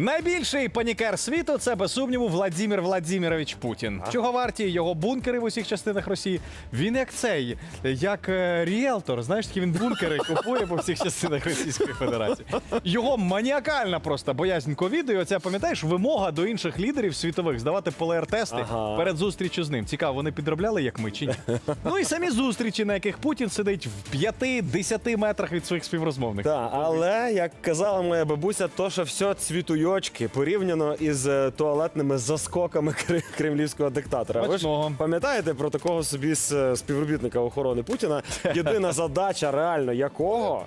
Найбільший панікер світу це без сумніву Владимир Владимирович Путін. Чого варті його бункери в усіх частинах Росії? Він як цей, як е, ріелтор. Знаєш, такі він бункери купує по всіх частинах Російської Федерації. Його маніакальна просто боязнь ковіду. І оця пам'ятаєш вимога до інших лідерів світових здавати ПЛР-тести Ага. перед зустрічю з ним. Цікаво, вони підробляли як ми чи ні? Ну і самі зустрічі, на яких Путін сидить в 5-10 метрах від своїх співрозмовників. Так, але як казала моя бабуся, то що все цвітуйочки порівняно із е, туалетними заскоками кре- кремлівського диктатора. Ви ж Смачного. пам'ятаєте про такого собі с- е, співробітника охорони Путіна? Єдина задача реально якого?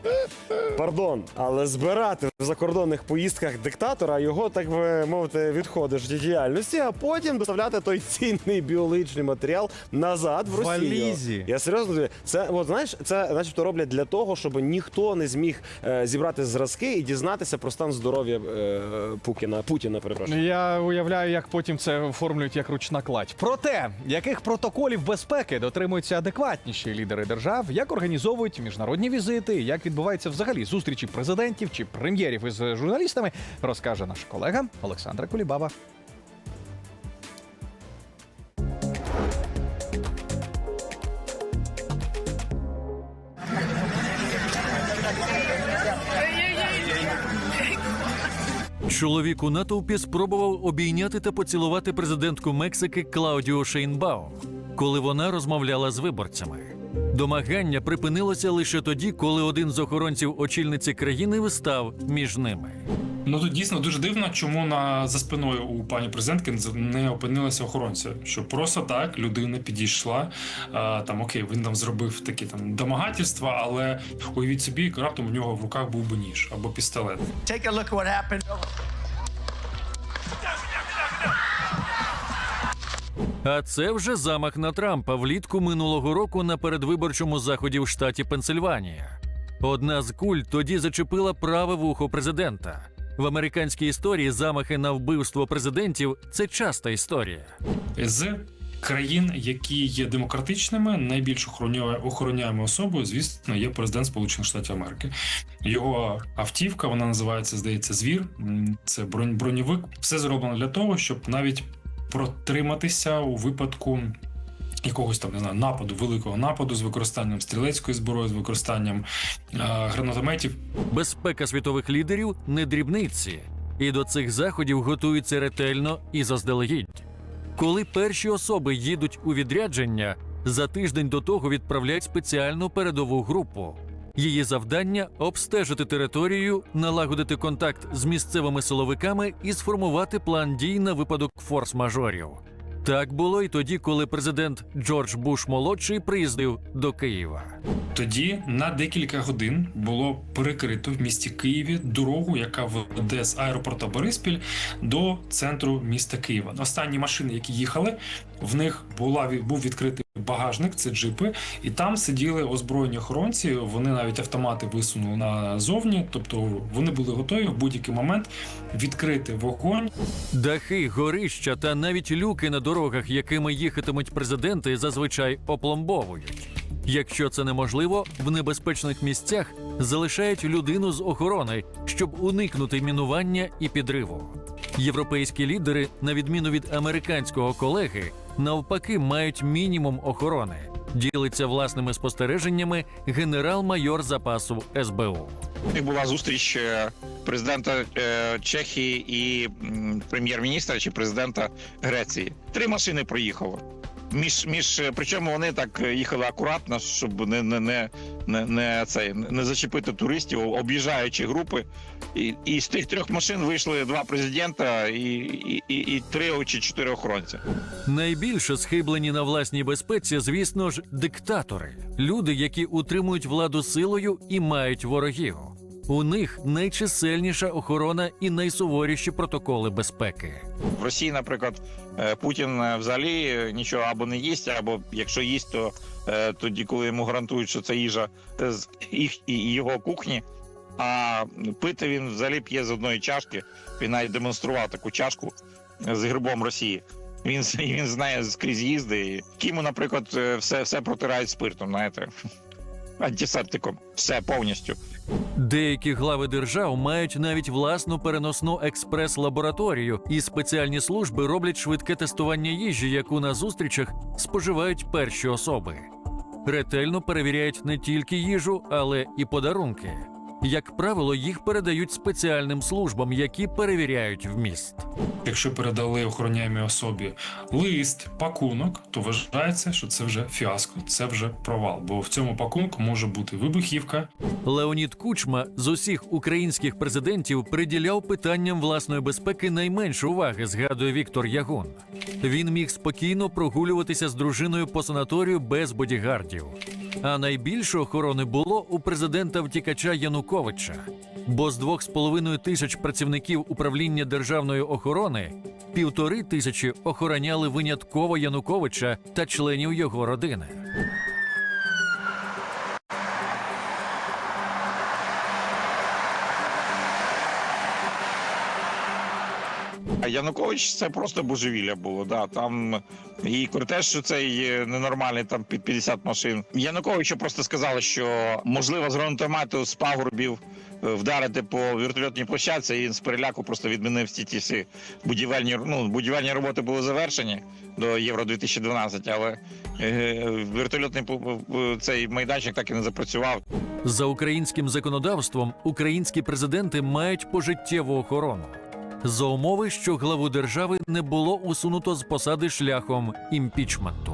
Пардон, але збирати в закордонних поїздках диктатора його, так би мовити, відходи життєдіяльності, а потім доставляти той цінний біологічний матеріал назад в В Росію. валізі. Я серйозно тобі, це от знаєш, це начебто роблять для того, щоб ніхто не зміг е, зібрати зразки і дізнатися про стан здоров'я е, Пукіна, Путіна. Перепрошую. Я уявляю, як потім це оформлюють як ручна кладь. Про те, яких протоколів безпеки дотримуються адекватніші лідери держав, як організовують міжнародні візити, як відбуваються взагалі зустрічі президентів чи прем'єрів із журналістами, розкаже наш колега Олександра Кулібаба. Чоловік у натовпі спробував обійняти та поцілувати президентку Мексики Клаудіо Шейнбаум, коли вона розмовляла з виборцями. Домагання припинилося лише тоді, коли один з охоронців очільниці країни встав між ними. Ну тут дійсно дуже дивно, чому на за спиною у пані президентки не опинилися охоронці. Що просто так людина підійшла. А, там окей, він там зробив такі там домагательства, але уявіть собі, раптом у нього в руках був би ніж або пістолет. Take a look what happened. А це вже замах на Трампа влітку минулого року на передвиборчому заході в штаті Пенсильванія. Одна з куль тоді зачепила праве вухо президента. В американській історії замахи на вбивство президентів це часта історія. З країн, які є демократичними, найбільш охороняє- охороняємою особою, звісно, є президент Сполучених Штатів Америки. Його автівка, вона називається, здається, звір. Це бронь- броньовик. Все зроблено для того, щоб навіть протриматися у випадку. Якогось там не знаю нападу, великого нападу з використанням стрілецької зброї, з використанням е, гранатометів. Безпека світових лідерів не дрібниці, і до цих заходів готуються ретельно і заздалегідь. Коли перші особи їдуть у відрядження, за тиждень до того відправляють спеціальну передову групу. Її завдання обстежити територію, налагодити контакт з місцевими силовиками і сформувати план дій на випадок форс-мажорів. Так було і тоді, коли президент Джордж Буш молодший приїздив до Києва. Тоді на декілька годин було перекрито в місті Києві дорогу, яка веде з аеропорту Бориспіль до центру міста Києва. Останні машини, які їхали, в них була був відкритий багажник, це джипи, і там сиділи озброєні охоронці. Вони навіть автомати висунули назовні, тобто вони були готові в будь-який момент відкрити вогонь Дахи, горища та навіть люки на дорогах, якими їхатимуть президенти, зазвичай опломбовують. Якщо це неможливо, в небезпечних місцях залишають людину з охорони, щоб уникнути мінування і підриву. Європейські лідери, на відміну від американського колеги, навпаки мають мінімум охорони. Ділиться власними спостереженнями генерал-майор запасу СБУ. І була зустріч е, президента е, Чехії і прем'єр-міністра чи президента Греції. Три машини проїхало. Між, між е, причому вони так е, їхали акуратно, щоб не, не, не, не, не, цей, не зачепити туристів, об'їжджаючи групи. І, і з тих трьох машин вийшли два президента і, і, і, і три чи чотири охоронця. Найбільше схиблені на власній безпеці, звісно ж, диктатори, люди, які утримують владу силою і мають ворогів. У них найчисельніша охорона і найсуворіші протоколи безпеки. В Росії, наприклад, е, Путін е, взагалі е, нічого або не їсть, або якщо їсть, то тоді, коли йому гарантують, що це їжа з їх і його кухні. А пити він взагалі п'є з одної чашки. Він навіть демонстрував таку чашку з грибом Росії. Він він знає скрізь їзди. Кіму, наприклад, все, все протирають спиртом, знаєте. Антисептиком, все повністю. Деякі глави держав мають навіть власну переносну експрес-лабораторію, і спеціальні служби роблять швидке тестування їжі, яку на зустрічах споживають перші особи. Ретельно перевіряють не тільки їжу, але і подарунки. Як правило, їх передають спеціальним службам, які перевіряють вміст. Якщо передали охороняємій особі лист, пакунок, то вважається, що це вже фіаско, це вже провал. Бо в цьому пакунку може бути вибухівка, Леонід Кучма з усіх українських президентів приділяв питанням власної безпеки найменше уваги, згадує Віктор Ягун. Він міг спокійно прогулюватися з дружиною по санаторію без бодігардів. А найбільше охорони було у президента втікача Януковича. Бо з двох з половиною тисяч працівників управління державної охорони півтори тисячі охороняли винятково Януковича та членів його родини. Янукович це просто божевілля було. Да. Там і кортеж цей е, ненормальний, там під 50 машин. Януковичу просто сказали, що можливо з гранатомету з пагорбів е, вдарити по вертольотній площадці, і він з переляку просто відмінив всі ті всі будівельні ну, будівельні роботи були завершені до Євро 2012, але е, вертольотний цей майданчик так і не запрацював. За українським законодавством українські президенти мають пожиттєву охорону за умови, що главу держави не було усунуто з посади шляхом імпічменту.